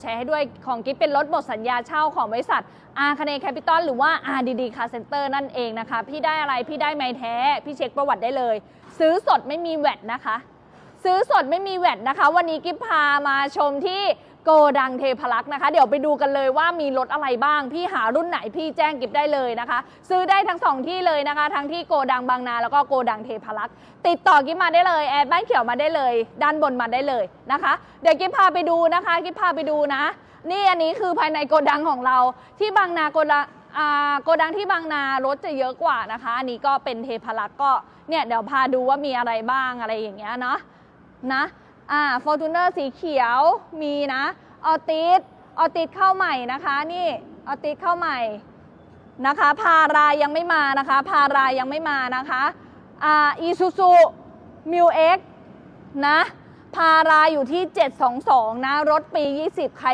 แชร์ให้ด้วยของกิฟเป็นรถบทสัญญาเช่าของบริษัทอาคเนแคปิตอลหรือว่า RDD Car Center นั่นเองนะคะ พี่ได้อะไรพี่ได้ไม้แท้ พี่เช็คประวัติได้เลย ซื้อสดไม่มีแวดนะคะ ซื้อสดไม่มีแวดนะคะ วันนี้กิฟพามาชมที่โกดังเทพลักษ์นะคะ เดี๋ยวไปดูกันเลยว่ามีรถอะไรบ้าง พี่หารุ่นไหนพี่แจ้งกิฟได้เลยนะคะ ซื้อได้ทั้งสองที่เลยนะคะ ทั้งที่โกดังบางนาแล้วก็โกดังเทพลักษ์ติดต่อกิฟมาได้เลยแอดบ้านเขียวมาได้เลย ด้านบนมาได้เลยนะคะ เดี๋ยวกิฟพาไปดูนะคะกิฟพาไปดูนะ นี่อันนี้คือภายในโกดังของเราที่บางนาโกดังอ่าโกดังที่บางนารถจะเยอะกว่านะคะ อันนี้ก็เป็นเทพลักษ์ก็เนี่ยเดี๋ยวพาดูว่ามีอะไรบ้างอะไรอย่างเงี้ยเนาะ นะอ่าฟอร์จูเนอร์สีเขียวมีนะออติสออติสเข้าใหม่นะคะนี่ออติสเข้าใหม่นะคะ พารายังไม่มานะคะ พารายังไม่มานะคะอ่าอีซูซูมิวเอ็กนะพาราอยู่ที่ 722 นะ รถปี 20 ใคร